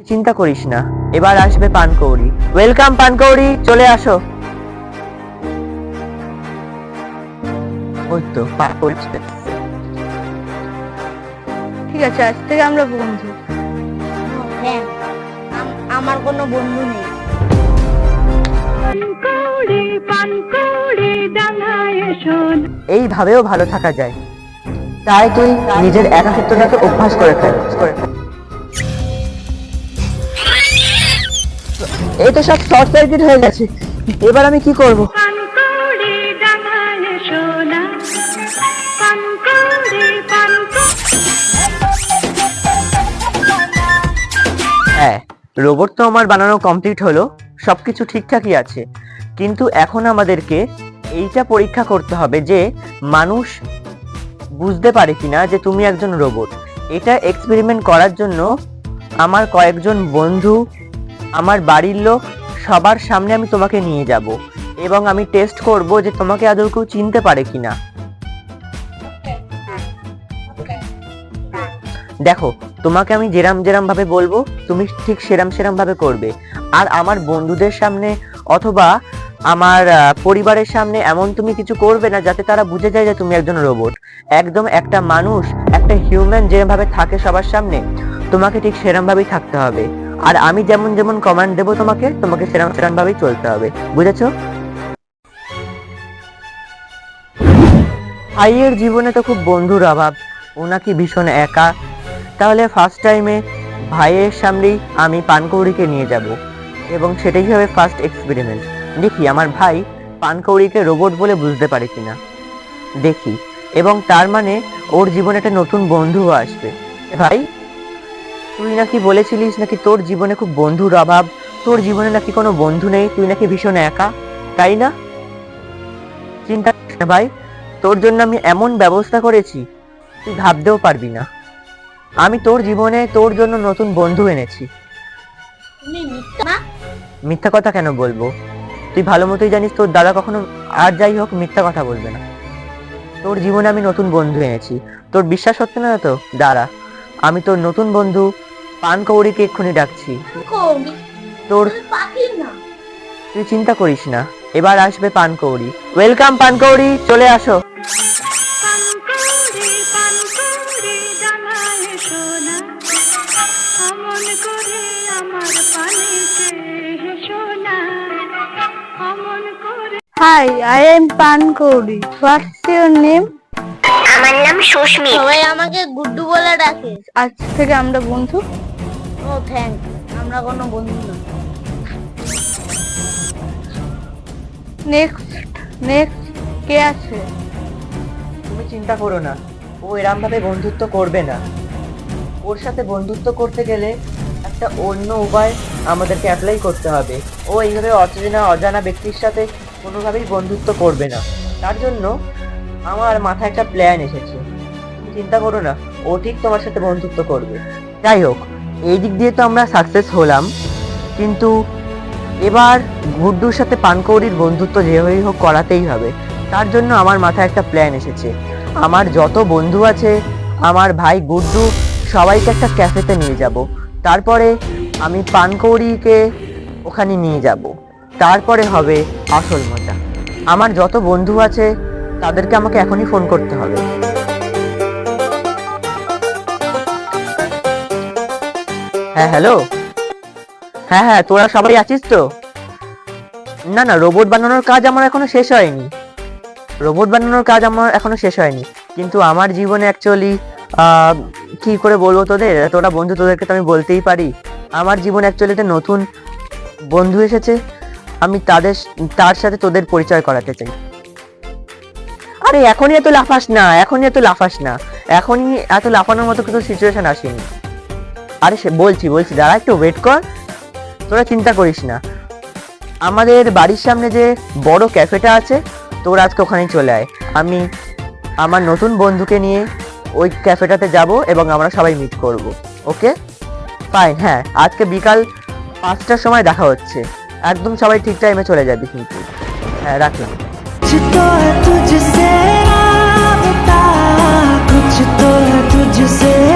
চিন্তা করিস না। এবার আসবে পানকৌড়ি। ওয়েলকাম পানকৌড়ি চলে আসো। ওই তো পানকৌড়ি ঠিক আছে আজ থেকে আমরা বন্ধু। হ্যাঁ আমার কোনো বন্ধু নেই। এইভাবেও ভালো থাকা যায়। তাই তুই নিজের একাকিত্বটাকে অভ্যাস করে ফেল। এই তো সব শর্ট সার্কিট হয়ে গেছে। এবার আমি কি করব? হ্যাঁ রোবট তো আমার বানানো কমপ্লিট হলো সবকিছু ঠিকঠাকই আছে। কিন্তু এখন আমাদেরকে এইটা পরীক্ষা করতে হবে যে মানুষ বুঝতে পারে কিনা যে তুমি একজন রোবট। এটা এক্সপেরিমেন্ট করার জন্য আমার কয়েকজন বন্ধু আমার বাড়ির লোক সবার সামনে আমি তোমাকে নিয়ে যাব এবং আমি টেস্ট করব যে তোমাকে আদৌ কেউ চিনতে পারে কিনা। দেখো, তোমাকে আমি যেরাম যেরাম ভাবে বলব, তুমি ঠিক সেরাম সেরাম ভাবে করবে। আর আমার বন্ধুদের সামনে অথবা আমার পরিবারের সামনে এমন তুমি কিছু করবে না যাতে তারা বুঝে যায় যে তুমি একজন রোবট একদম একটা মানুষ, একটা হিউম্যান যেরকম ভাবে থাকে সবার সামনে, তোমাকে ঠিক সেরম ভাবেই থাকতে হবে। আর আমি যেমন যেমন কমান্ড দেবো তোমাকে তোমাকে সেরম সেরম ভাবেই চলতে হবে। বুঝেছ? ভাইয়ের জীবনে তো খুব বন্ধুর অভাব। ও নাকি ভীষণ একা। তাহলে ফার্স্ট টাইমে ভাইয়ের সামনেই আমি পানকৌড়িকে নিয়ে যাব। এবং সেটাই হবে ফার্স্ট এক্সপেরিমেন্ট দেখি, আমার ভাই পানকৌড়িকে রোবট বলে বুঝতে পারে কিনা। দেখি। এবং তার মানে ওর জীবনে একটা নতুন বন্ধু আসবে। ভাই তুই নাকি বলেছিলিস নাকি তোর জীবনে খুব বন্ধুর অভাব? তোর জীবনে নাকি কোনো বন্ধু নেই? তুই নাকি ভীষণ একা? তাই না? চিন্তা করিস না ভাই তোর জন্য আমি এমন ব্যবস্থা করেছি তুই ভাবতেও পারবি না। আমি তোর জীবনে তোর জন্য নতুন বন্ধু এনেছি। মিথ্যা মিথ্যা কথা কেন বলব? তুই ভালো মতোই জানিস তোর দাদা কখনো আর যাই হোক মিথ্যা কথা বলবে না। তোর জীবনে আমি নতুন বন্ধু এনেছি। তোর বিশ্বাস হচ্ছে না তো? দাঁড়া আমি তোর নতুন বন্ধু পানকৌড়িকে এক্ষুনি ডাকছি। তোর তুই চিন্তা করিস না এবার আসবে পানকৌড়ি ওয়েলকাম পানকৌড়ি চলে আসো। Hi I am Pankouri what's your name আমার নাম সুস্মি সবাই আমাকে গুড্ডু বলে ডাকে। আজ থেকে আমরা বন্ধু। ও থ্যাংক আমরা কোনো বন্ধু না। নেক্সট নেক্সট কে আছে? তুমি চিন্তা করো না। ও এরম ভাবে বন্ধুত্ব করবে না। ওর সাথে বন্ধুত্ব করতে গেলে একটা অন্য উপায় আমাদেরকে অ্যাপ্লাই করতে হবে। ও এইভাবে অচেনা, অজানা ব্যক্তির সাথে কোনোভাবেই বন্ধুত্ব করবে না। তার জন্য আমার মাথায় একটা প্ল্যান এসেছে। চিন্তা করো না। ও ঠিক তোমার সাথে বন্ধুত্ব করবে। যাই হোক। এই দিক দিয়ে তো আমরা সাকসেস হলাম। কিন্তু এবার গুড্ডুর সাথে পানকৌড়ির বন্ধুত্ব যেভাবেই হোক করাতেই হবে। তার জন্য আমার মাথায় একটা প্ল্যান এসেছে। আমার যত বন্ধু আছে, আমার ভাই গুড্ডু, সবাইকে একটা ক্যাফেতে নিয়ে যাব। তারপরে আমি পানকৌড়িকে ওখানে নিয়ে যাব। তারপরে হবে আসল মজা। আমার যত বন্ধু আছে, তাদেরকে আমাকে এখনই ফোন করতে হবে। হ্যাঁ হ্যালো হ্যাঁ হ্যাঁ তোরা সবাই আছিস তো? না না রোবট বানানোর কাজ আমার এখনও শেষ হয়নি। রোবট বানানোর কাজ আমার এখনও শেষ হয়নি। কিন্তু আমার জীবনে অ্যাকচুয়ালি কি করে বলব তোদের? তোরা বন্ধু তোদেরকে তো আমি বলতেই পারি। আমার জীবনে অ্যাকচুয়ালি একটা নতুন বন্ধু এসেছে। আমি তাদের, তার সাথে তোদের পরিচয় করাতে চাই। আরে, এখনই এত লাফাস না, এখনই এত লাফাস না। এখনই এত লাফানোর মতো কিছু সিচুয়েশন আসেনি। আরে সে বলছি বলছি দাঁড়া একটু ওয়েট কর তোরা চিন্তা করিস না আমাদের বাড়ির সামনে যে বড় ক্যাফেটা আছে তোর আজকে ওখানেই চলে আয় আমি আমার নতুন বন্ধুকে নিয়ে ওই ক্যাফেটাতে যাব এবং আমরা সবাই মিট করব ওকে ফাইন হ্যাঁ আজকে বিকাল পাঁচটার সময় দেখা হচ্ছে একদম সবাই ঠিক টাইমে চলে যাবি কিন্তু হ্যাঁ রাখলাম कुछ तो है तुझसे राबता कुछ तो है तुझसे